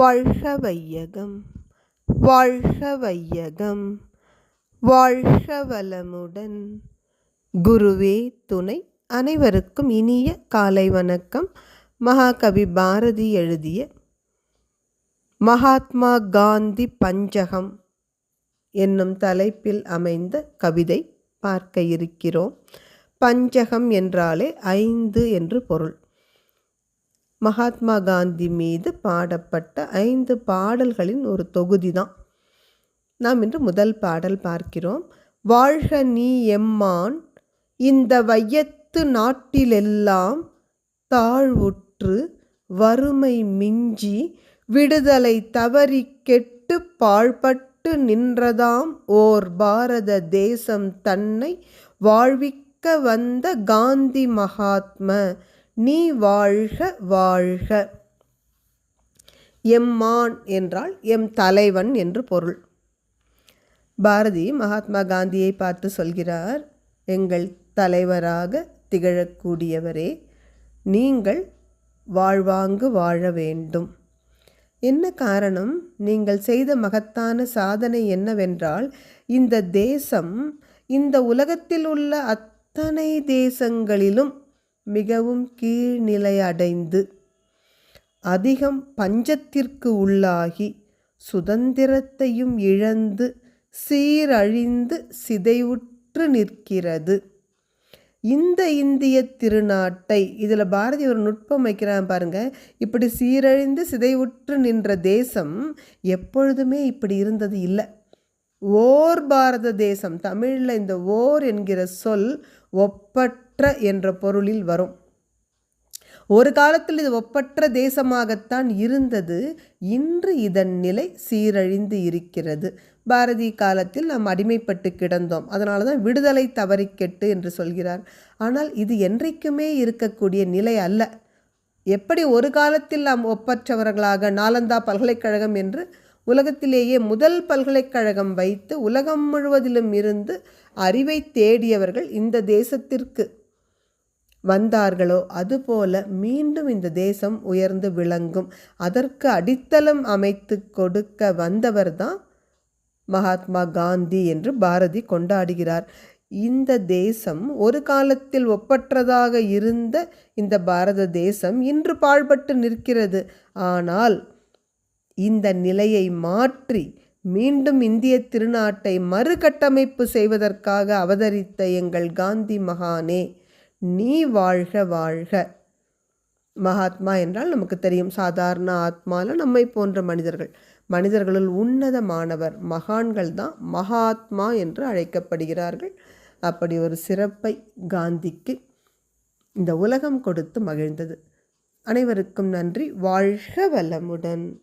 வாழ்க வையகம் வாழ்க வையகம் வாழ்க வளமுடன் குருவே துணை அனைவருக்கும் இனிய காலை வணக்கம். மகாகவி பாரதி எழுதிய மகாத்மா காந்தி பஞ்சகம் என்னும் தலைப்பில் அமைந்த கவிதை பார்க்க இருக்கிறோம். பஞ்சகம் என்றாலே ஐந்து என்று பொருள். மகாத்மா காந்தி மீது பாடப்பட்ட ஐந்து பாடல்களின் ஒரு தொகுதி தான் நாம் இன்று முதல் பாடல் பார்க்கிறோம். வாழ்க நீ எம்மான் இந்த வையத்து நாட்டிலெல்லாம் தாழ்வுற்று வறுமை மிஞ்சி விடுதலை தவறி கெட்டு பாழ்பட்டு நின்றதாம் ஓர் பாரத தேசம் தன்னை வாழ்விக்க வந்த காந்தி மகாத்ம நீ வாழ்க வாழ்க. எம்மான் என்றால் எம் தலைவன் என்று பொருள். பாரதி மகாத்மா காந்தியை பார்த்து சொல்கிறார் எங்கள் தலைவராக திகழக்கூடியவரே நீங்கள் வாழ்வாங்கு வாழ வேண்டும். என்ன காரணம்? நீங்கள் செய்த மகத்தான சாதனை என்னவென்றால் இந்த தேசம் இந்த உலகத்தில் உள்ள அத்தனை தேசங்களிலும் மிகவும் கீழ்நிலையடைந்து அதிகம் பஞ்சத்திற்கு உள்ளாகி சுதந்திரத்தையும் இழந்து சீரழிந்து சிதைவுற்று நிற்கிறது. இந்த இந்திய திருநாட்டை இதில் பாரதி ஒரு நுட்பம் வைக்கிறான் பாருங்கள் இப்படி சீரழிந்து சிதைவுற்று நின்ற தேசம் எப்பொழுதுமே இப்படி இருந்தது இல்லை. ஓர் பாரத தேசம் தமிழில் இந்த ஓர் என்கிற சொல் ஒப்பற்ற என்ற பொருளில் வரும். ஒரு காலத்தில் இது ஒப்பற்ற தேசமாகத்தான் இருந்தது. இன்று இதன் நிலை சீரழிந்து இருக்கிறது. பாரதி காலத்தில் நாம் அடிமைப்பட்டு கிடந்தோம். அதனால தான் விடுதலை தவறிக்கெட்டு என்று சொல்கிறார். ஆனால் இது என்றைக்குமே இருக்கக்கூடிய நிலை அல்ல. எப்படி ஒரு காலத்தில் நாம் ஒப்பற்றவர்களாக நாலந்தா பல்கலைக்கழகம் என்று உலகத்திலேயே முதல் பல்கலைக்கழகம் வைத்து உலகம் முழுவதிலும் இருந்து அறிவை தேடியவர்கள் இந்த தேசத்திற்கு. வந்தார்களோ அதுபோல மீண்டும் இந்த தேசம் உயர்ந்து விளங்கும். அதற்கு அடித்தளம் அமைத்து கொடுக்க வந்தவர் தான் மகாத்மா காந்தி என்று பாரதி கொண்டாடுகிறார். இந்த தேசம் ஒரு காலத்தில் ஒப்பற்றதாக இருந்த இந்த பாரத தேசம் இன்று பாழ்பட்டு நிற்கிறது. ஆனால் இந்த நிலையை மாற்றி மீண்டும் இந்திய திருநாட்டை மறுகட்டமைப்பு செய்வதற்காக அவதரித்த எங்கள் காந்தி மகானே நீ வாழ்க வாழ்க. மகாத்மா என்றால் நமக்கு தெரியும். சாதாரண ஆத்மால நம்மை போன்ற மனிதர்கள். மனிதர்களுள் உன்னதமானவர் மகான்கள் தான் மகாத்மா என்று அழைக்கப்படுகிறார்கள். அப்படி ஒரு சிறப்பை காந்திக்கு இந்த உலகம் கொடுத்து மகிழ்ந்தது. அனைவருக்கும் நன்றி. வாழ்க வளமுடன்.